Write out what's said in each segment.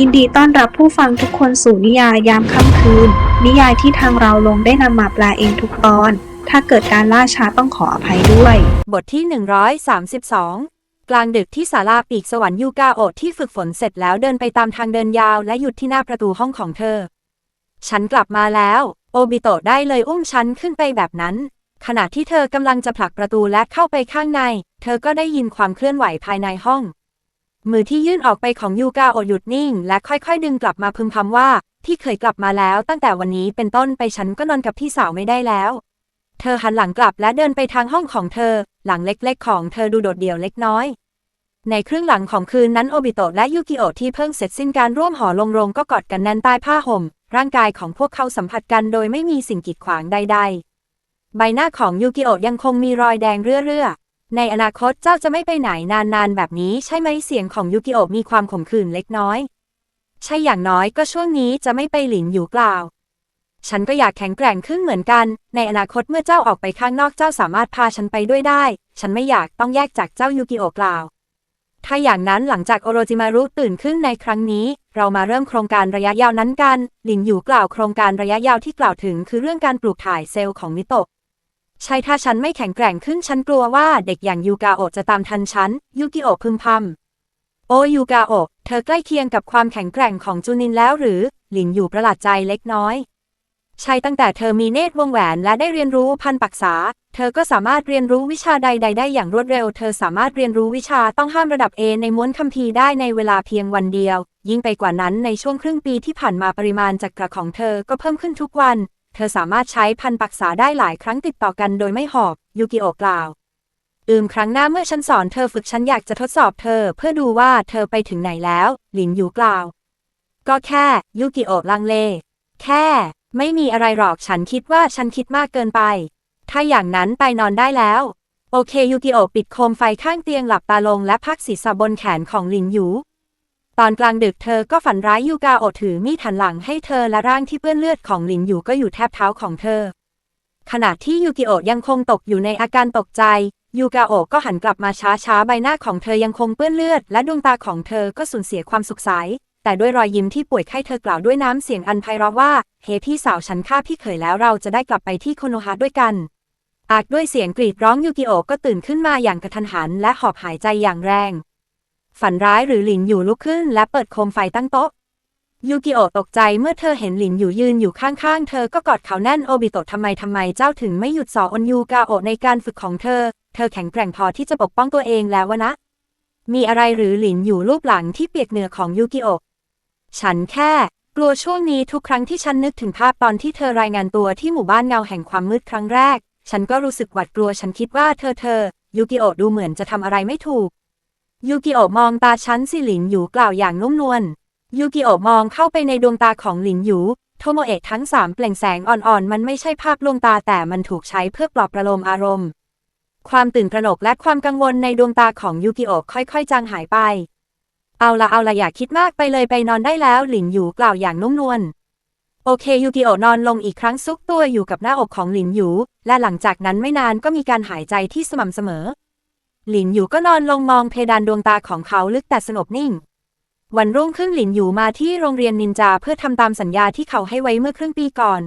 ยินดีต้อนรับผู้ฟังทุกคนสู่นิยายยามค่ำคืน นิยายที่ทางเราลงได้นำมาแปลเองทุกตอน ถ้าเกิดการล่าช้าต้องขออภัยด้วย บทที่ 132 กลางดึกที่ศาลาปีกสวรรค์ยูกาโอะที่ฝึกฝนเสร็จแล้วเดินไปตามทางเดินยาวและหยุดที่หน้าประตูห้องของเธอ ฉันกลับมาแล้ว โอบิโตะได้เลยอุ้มฉันขึ้นไปแบบนั้น ขณะที่เธอกำลังจะผลักประตูและเข้าไปข้างใน เธอก็ได้ยินความเคลื่อนไหวภายในห้อง มือที่ยื่นออกไปของยูกาโอะหยุดนิ่ง และค่อยๆ ดึงกลับมาพึมพำว่า ที่เคยกลับมาแล้ว ตั้งแต่วันนี้เป็นต้นไปฉันก็นอนกับพี่สาวไม่ได้แล้ว เธอหันหลังกลับและเดินไปทางห้องของเธอ หลังเล็กๆ ของเธอดูโดดเดี่ยวเล็กน้อย ในครึ่งหลังของคืนนั้นโอบิโตะและยูกิโอที่เพิ่งเสร็จสิ้นการร่วมหอลงโรงก็กอดกันแน่นใต้ผ้าห่ม ร่างกายของพวกเขาสัมผัสกันโดยไม่มีสิ่งกีดขวางใด ๆ ใบหน้าของยูกิโอยังคงมีรอยแดงเรื่อๆ ในอนาคตเจ้าจะไม่ไปไหนนานๆ แบบนี้ใช่ไหมเสียงของยูกิโอะมีความขมขื่นเล็กน้อย ใช่อย่างน้อยก็ช่วงนี้จะไม่ไปหลินอยู่กล่าว ฉันก็อยากแข็งแกร่งขึ้นเหมือนกัน ในอนาคตเมื่อเจ้าออกไปข้างนอกเจ้าสามารถพาฉันไปด้วยได้ ฉันไม่อยากต้องแยกจากเจ้ายูกิโอะกล่าว ถ้าอย่างนั้นหลังจากโอโรจิมารุตื่นขึ้นในครั้งนี้ เรามาเริ่มโครงการระยะยาวนั้นกัน หลินอยู่กล่าวโครงการระยะยาวที่กล่าวถึง คือเรื่องการปลูกถ่ายเซลล์ของมิโตะ ใช่ถ้าฉันไม่แข็งแกร่งขึ้นฉันกลัวว่าเด็กอย่างยูกาโอะจะตามทันฉัน ยูกิโอะพึมพำ โอยูกาโอะเธอใกล้เคียงกับความแข็งแกร่งของจูนินแล้วหรือ หลินอยู่ประหลาดใจเล็กน้อย ใช่ตั้งแต่เธอมีเนตรวงแหวนและได้เรียนรู้พันปักษา เธอก็สามารถเรียนรู้วิชาใด ๆ ได้อย่างรวดเร็ว เธอสามารถเรียนรู้วิชาต้องห้ามระดับ A ในม้วนคัมภีร์ได้ในเวลาเพียงวันเดียว ยิ่งไปกว่านั้นในช่วงครึ่งปีที่ผ่านมาปริมาณจักระของเธอก็เพิ่มขึ้นทุกวัน ธอสามารถใช้พันปักษาได้หลายครั้งติดต่อกันโดยไม่หอบ ยูกิโอกล่าว อืมครั้งหน้าเมื่อฉันสอนเธอฝึกฉันอยากจะทดสอบเธอ เพื่อดูว่าเธอไปถึงไหนแล้ว หลินยูกล่าว ก็แค่ยูกิโอลังเล แค่ ไม่มีอะไรหรอกฉันคิดว่าฉันคิดมากเกินไป ถ้าอย่างนั้นไปนอนได้แล้ว โอเคยูกิโอปิดโคมไฟข้างเตียงหลับตาลงและพักศีรษะบนแขนของหลินยู ตอนกลางดึกเธอก็ฝันร้ายยูกาโอถือมีดหันหลังให้เธอและร่างที่เปื้อนเลือดของหลินหยูก็อยู่แทบเท้าของเธอ ขณะที่ยูกิโอยังคงตกอยู่ในอาการตกใจ ยูกาโอก็หันกลับมาช้าๆ ใบหน้าของเธอยังคงเปื้อนเลือด และดวงตาของเธอก็สูญเสียความสุขใส แต่ด้วยรอยยิ้มที่ป่วยไข้เธอกล่าวด้วยน้ำเสียงอันไพเราะว่า เฮ้พี่สาวฉันฆ่าพี่เขยแล้วเราจะได้กลับไปที่โคโนฮะด้วยกัน อากด้วยเสียงกรีดร้องยูกิโอก็ตื่นขึ้นมาอย่างกระทันหัน และหอบหายใจอย่างแรง ฝันร้ายหรือหลินอยู่ลุกขึ้นและเปิดโคมไฟตั้งโต๊ะ ยูกิโอะตกใจเมื่อเธอเห็นหลินอยู่ยืนอยู่ข้างๆ เธอก็กอดเขาแน่นโอบิโตะทำไมทำไมเจ้าถึงไม่หยุดสอนยูกาโอะในการฝึกของเธอ เธอแข็งแกร่งพอที่จะปกป้องตัวเองแล้ววะนะ มีอะไรหรือหลินอยู่รูปหลังที่เปียกเหนือของยูกิโอะฉันแค่กลัวช่วงนี้ทุกครั้งที่ฉันนึกถึงภาพตอนที่เธอรายงานตัวที่หมู่บ้านเงาแห่งความมืดครั้งแรก ฉันก็รู้สึกหวาดกลัวฉันคิดว่าเธอเธอยูกิโอะดูเหมือนจะทำอะไรไม่ถูก ยูกิโอะมองตาฉันสิหลินอยู่กล่าวอย่างนุ่มนวลยูกิโอะมองเข้าไปในดวงตาของหลินหยูโทโมเอะทั้งสามเปล่งแสงอ่อนๆ มันไม่ใช่ภาพลวงตาแต่มันถูกใช้เพื่อปลอบประโลมอารมณ์ ความตื่นตระหนกและความกังวลในดวงตาของยูกิโอะค่อยๆ จางหายไป เอาละเอาละอย่าคิดมากไปเลยไปนอนได้แล้วหลินหยูกล่าวอย่างนุ่มนวลโอเคยูกิโอะนอนลงอีกครั้งซุกตัวอยู่กับหน้าอกของหลินหยูและหลังจากนั้นไม่นานก็มีการหายใจที่สม่ำเสมอ หลินหยูก็นอนลงมองเพดานดวงตาของเขาลึกแต่สงบนิ่ง วันรุ่งขึ้นหลินหยูมาที่โรงเรียนนินจาเพื่อทำตามสัญญาที่เขาให้ไว้เมื่อครึ่งปีก่อน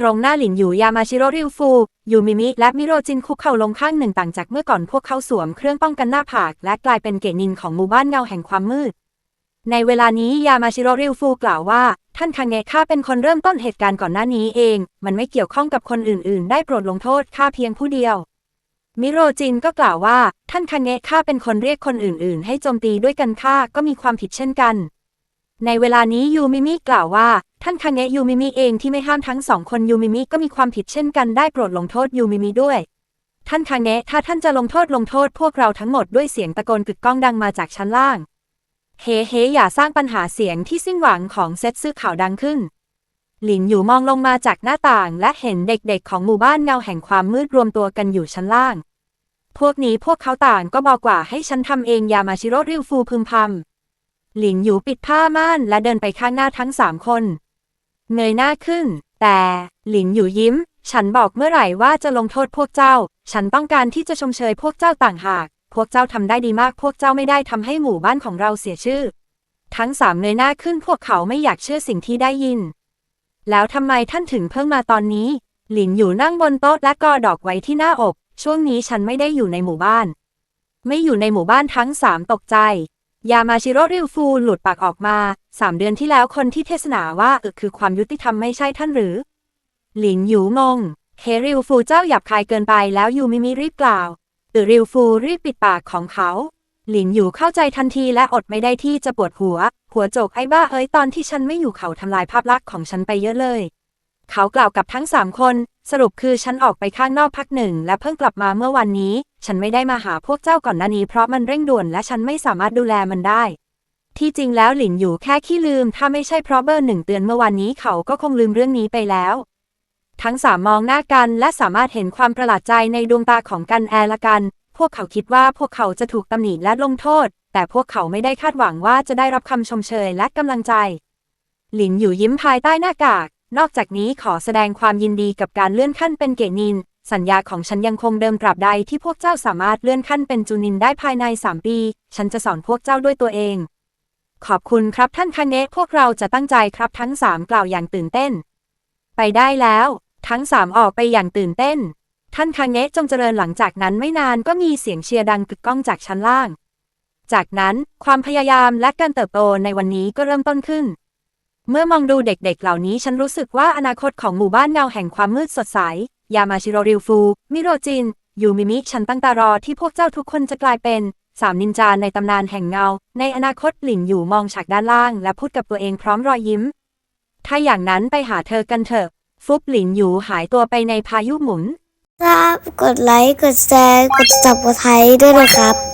ตรงหน้าหลินหยูยามาชิโรริวฟูยูมิมิและมิโรจินคุกเข่าลงข้างหนึ่งต่างจากเมื่อก่อนพวกเขาสวมเครื่องป้องกันหน้าผาก และกลายเป็นเกนินของหมู่บ้านเงาแห่งความมืด ในเวลานี้ยามาชิโรริวฟูกล่าวว่าท่านคังเงะข้าเป็นคนเริ่มต้นเหตุการณ์ก่อนหน้านี้เอง มันไม่เกี่ยวข้องกับคนอื่น ๆ ได้โปรดลงโทษข้าเพียงผู้เดียว มิโรจินก็กล่าวว่า ท่านคังเงะข้าเป็นคนเรียกคนอื่น ๆ ให้โจมตีด้วยกันข้าก็มีความผิดเช่นกัน ในเวลานี้ยูมิมิกล่าวว่า ท่านคังเงะยูมิมิเองที่ไม่ห้ามทั้งสองคนยูมิมิก็มีความผิดเช่นกันได้โปรดลงโทษยูมิมิด้วย ท่านคังเงะถ้าท่านจะลงโทษลงโทษพวกเราทั้งหมดด้วยเสียงตะโกนกึกก้องดังมาจากชั้นล่าง เฮเฮอย่าสร้างปัญหาเสียงที่สิ้นหวังของเซตซื่อข่าวดังขึ้น หลินอยู่มองลงมาจากหน้าต่าง และเห็นเด็กๆของหมู่บ้านเงาแห่งความมืดรวมตัวกันอยู่ชั้นล่าง พวกนี้พวกเขาต่างก็บอกว่าให้ฉันทำเองยามาชิโร่ริวฟูพึมพำหลินอยู่ปิดผ้าม่านและเดินไปข้างหน้าทั้งสามคนเงยหน้าขึ้น แต่หลินอยู่ยิ้ม ฉันบอกเมื่อไหร่ว่าจะลงโทษพวกเจ้า ฉันต้องการที่จะชมเชยพวกเจ้าต่างหาก พวกเจ้าทำได้ดีมาก พวกเจ้าไม่ได้ทำให้หมู่บ้านของเราเสียชื่อ ทั้งสามเงยหน้าขึ้นพวกเขาไม่อยากเชื่อสิ่งที่ได้ยิน แล้วทำไมท่านถึงเพิ่งมาตอนนี้ หลินอยู่นั่งบนโต๊ะและกอดอกไว้ที่หน้าอก ช่วงนี้ฉันไม่ได้อยู่ในหมู่บ้าน ไม่อยู่ในหมู่บ้านทั้งสามตกใจ ยามาชิโร่ริวฟูหลุดปากออกมาสามเดือนที่แล้วคนที่เทศนาว่าออคือความยุติธรรมไม่ใช่ท่านหรือ หลินหยูงงเฮริวฟูเจ้าหยาบคายเกินไปแล้วยูมิมิรีบกล่าวออริวฟูรีบปิดปากของเขา หลินหยูเข้าใจทันทีและอดไม่ได้ที่จะปวดหัว หัวโจกไอ้บ้าเอ้ยตอนที่ฉันไม่อยู่เขาทำลายภาพลักษณ์ของฉันไปเยอะเลย เขากล่าวกับทั้งสามคน สรุปคือฉันออกไปข้างนอกพักหนึ่ง และเพิ่งกลับมาเมื่อวันนี้ ฉันไม่ได้มาหาพวกเจ้าก่อนหน้านี้เพราะมันเร่งด่วนและฉันไม่สามารถดูแลมันได้ ที่จริงแล้วหลินอยู่แค่ขี้ลืม ถ้าไม่ใช่เพราะเบอร์หนึ่งเตือนเมื่อวันนี้เขาก็คงลืมเรื่องนี้ไปแล้วทั้งสามมองหน้ากันและสามารถเห็นความประหลาดใจในดวงตาของกันแอร์ละกัน วกเขาคิดว่าพวกเขาจะถูกตำหนิและลงโทษ แต่พวกเขาไม่ได้คาดหวังว่าจะได้รับคำชมเชยและกำลังใจ หลินอยู่ยิ้มภายใต้หน้ากาก นอกจากนี้ขอแสดงความยินดีกับการเลื่อนขั้นเป็นเกนิน สัญญาของฉันยังคงเดิมตราบใดที่พวกเจ้าสามารถเลื่อนขั้นเป็นจูนินได้ภายใน3ปี ฉันจะสอนพวกเจ้าด้วยตัวเอง ขอบคุณครับท่านคาเนะพวกเราจะตั้งใจครับทั้งสามกล่าวอย่างตื่นเต้น ไปได้แล้ว ทั้งสามออกไปอย่างตื่นเต้น ท่านคาเนะจงเจริญหลังจากนั้นไม่นานก็มีเสียงเชียร์ดังกึกก้องจากชั้นล่าง จากนั้นความพยายามและการเติบโตในวันนี้ก็เริ่มต้นขึ้น เมื่อมองดูเด็กๆ เหล่านี้ฉันรู้สึกว่าอนาคตของหมู่บ้านเงาแห่งความมืดสดใส ยามาชิโรริวฟู มิโรจิน ยูมิมิ ฉันตั้งตารอที่พวกเจ้าทุกคนจะกลายเป็นสามนินจาในตำนานแห่งเงา ในอนาคตหลินอยู่มองฉากด้านล่าง และพูดกับตัวเองพร้อมรอยยิ้ม ถ้าอย่างนั้นไปหาเธอกันเถอะ ฟุบหลินอยู่หายตัวไปในพายุหมุน ครับ กดไลค์ กดแชร์ กด subscribe ด้วยนะครับ